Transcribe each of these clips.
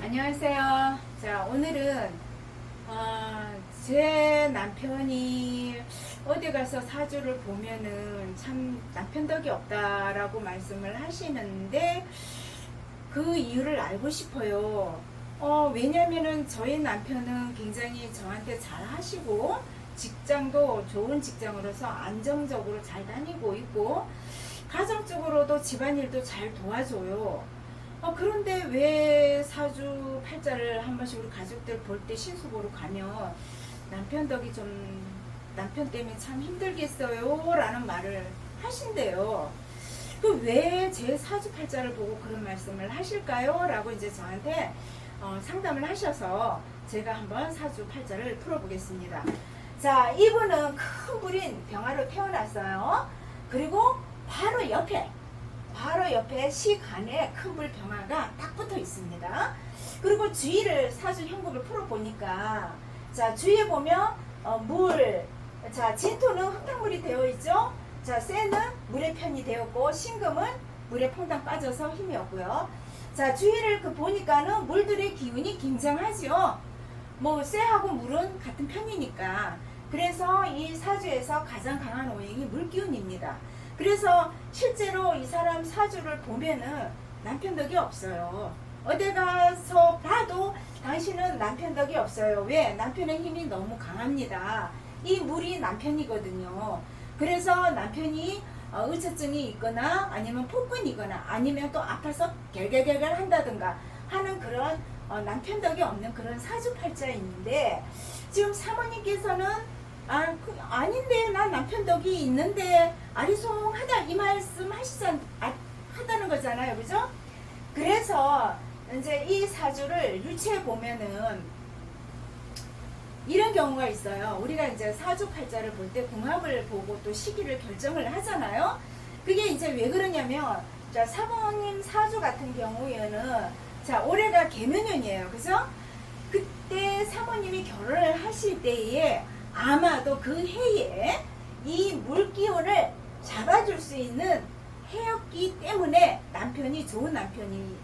안녕하세요. 자, 오늘은 어, 제 남편이 어디 가서 사주를 보면은 참 남편 덕이 없다라고 말씀을 하시는데 그 이유를 알고 싶어요. 어, 왜냐면은 저희 남편은 굉장히 저한테 잘 하시고 직장도 좋은 직장으로서 안정적으로 잘 다니고 있고 가정적으로도 집안일도 잘 도와줘요. 어, 그런데 왜 사주 팔자를 한 번씩 우리 가족들 볼 때 신수 보러 가면 남편 덕이 좀 남편 때문에 참 힘들겠어요 라는 말을 하신대요. 그 왜 제 사주 팔자를 보고 그런 말씀을 하실까요? 라고 이제 저한테 어, 상담을 하셔서 제가 한번 사주 팔자를 풀어보겠습니다. 자, 이분은 큰 불인 병화로 태어났어요. 그리고 바로 옆에 바로 옆에 시간에 큰불 병화가 딱 붙어 있습니다. 그리고 주위를 사주 형국을 풀어보니까 자 주위에 보면 어, 물, 자 진토는 흙탕물이 되어 있죠. 자 쇠는 물의 편이 되었고 신금은 물에 퐁당 빠져서 힘이 없고요. 자 주위를 그 보니까는 물들의 기운이 굉장하죠. 뭐 쇠하고 물은 같은 편이니까 그래서 이 사주에서 가장 강한 오행이 물 기운입니다. 그래서 실제로 이 사람 사주를 보면은 남편 덕이 없어요. 어디 가서 봐도 당신은 남편 덕이 없어요. 왜? 남편의 힘이 너무 강합니다. 이 물이 남편이거든요. 그래서 남편이 어, 의처증이 있거나 아니면 폭군이거나 아니면 또 아파서 결결결결 한다든가 하는 그런 어, 남편 덕이 없는 그런 사주팔자인데 지금 사모님께서는 아, 그, 아닌데 난 남편 덕이 있는데 아리송하다 이 말씀 하시자 아, 하다는 거잖아요, 그죠? 그래서 이제 이 사주를 유추해 보면은 이런 경우가 있어요. 우리가 이제 사주 팔자를 볼 때 궁합을 보고 또 시기를 결정을 하잖아요. 그게 이제 왜 그러냐면 자 사모님 사주 같은 경우에는 자 올해가 개면연이에요, 그죠? 그때 사모님이 결혼을 하실 때에 아마도 그 해에 이 물기운을 잡아줄 수 있는 해였기 때문에 남편이 좋은 남편이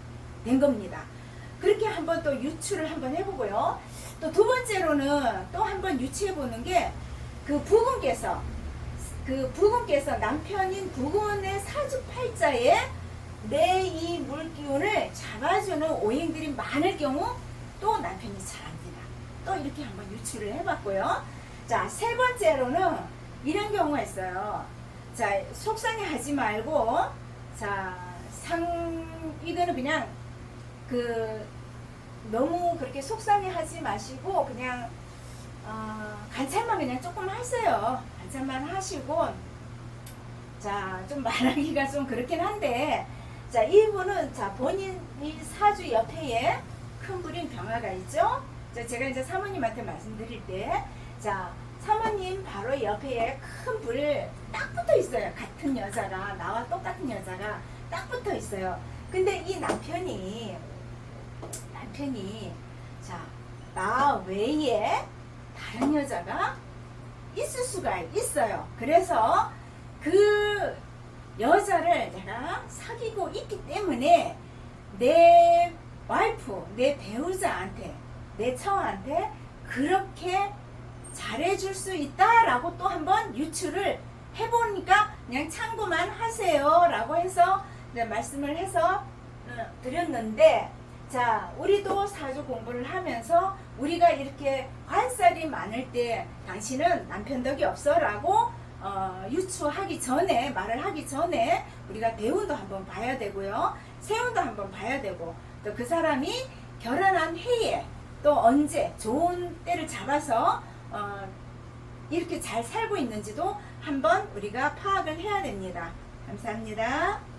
된 겁니다. 그렇게 한번 또 유추를 한번 해보고요. 또 두 번째로는 또 한번 유추해 보는 게 그 부군께서 그 부군께서 남편인 부군의 사주팔자에 내 이 물기운을 잡아주는 오행들이 많을 경우 또 남편이 잘합니다. 또 이렇게 한번 유추를 해봤고요. 자, 세 번째로는 이런 경우가 있어요. 자, 속상해 하지 말고, 자, 상, 이거는 그냥, 그, 너무 그렇게 속상해 하지 마시고, 그냥, 어, 관찰만 그냥 조금 하세요. 관찰만 하시고, 자, 좀 말하기가 좀 그렇긴 한데, 자, 이분은, 자, 본인 이 사주 옆에에 큰 불인 병화가 있죠? 자, 제가 이제 사모님한테 말씀드릴 때, 자, 옆에 큰 불 딱 붙어 있어요. 같은 여자가, 나와 똑같은 여자가 딱 붙어 있어요. 근데 이 남편이, 남편이, 자, 나 외에 다른 여자가 있을 수가 있어요. 그래서 그 여자를 내가 사귀고 있기 때문에 내 와이프, 내 배우자한테, 내 처한테 그렇게 잘해줄 수 있다라고 또 한번 유추를 해보니까 그냥 참고만 하세요라고 해서 네, 말씀을 해서 어, 드렸는데 자 우리도 사주 공부를 하면서 우리가 이렇게 관살이 많을 때 당신은 남편 덕이 없어라고 어, 유추하기 전에 말을 하기 전에 우리가 대운도 한번 봐야 되고요. 세운도 한번 봐야 되고 또 그 사람이 결혼한 해에 또 언제 좋은 때를 잡아서 어, 이렇게 잘 살고 있는지도 한번 우리가 파악을 해야 됩니다. 감사합니다.